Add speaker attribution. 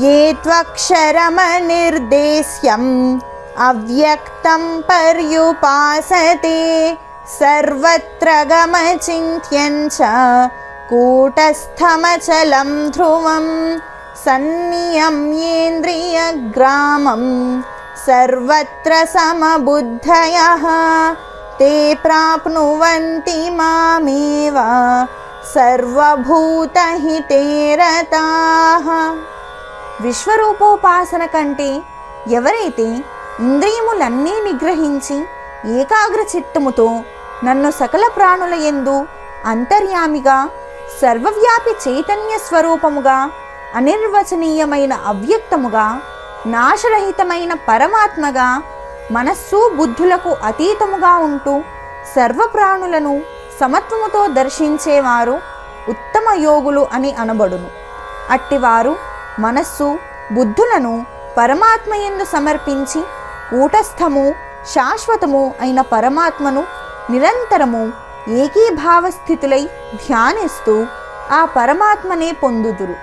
Speaker 1: ये त्वक्षरमनिर्देश्यम् अव्यक्तं पर्युपासते सर्वत्र गमचिन्त्यञ्च कूटस्थमचलं ध्रुवं सन्नियम्येन्द्रियग्रामं सर्वत्र समबुद्धयः ते प्राप्नुवन्ति मामेव सर्वभूतहिते रताः। విశ్వరూపోపాసన కంటే ఎవరైతే ఇంద్రియములన్నీ నిగ్రహించి ఏకాగ్ర చిత్తముతో నన్ను సకల ప్రాణుల యందు అంతర్యామిగా సర్వవ్యాపి చైతన్య స్వరూపముగా అనిర్వచనీయమైన అవ్యక్తముగా నాశరహితమైన పరమాత్మగా మనస్సు బుద్ధులకు అతీతముగా ఉంటూ సర్వప్రాణులను సమత్వముతో దర్శించేవారు ఉత్తమ యోగులు అని అనబడును. అట్టివారు మనస్సు బుద్ధులను పరమాత్మయందు సమర్పించి కూటస్థము శాశ్వతము అయిన పరమాత్మను నిరంతరము ఏకీభావ స్థితులై ధ్యానిస్తూ ఆ పరమాత్మనే పొందుదురు.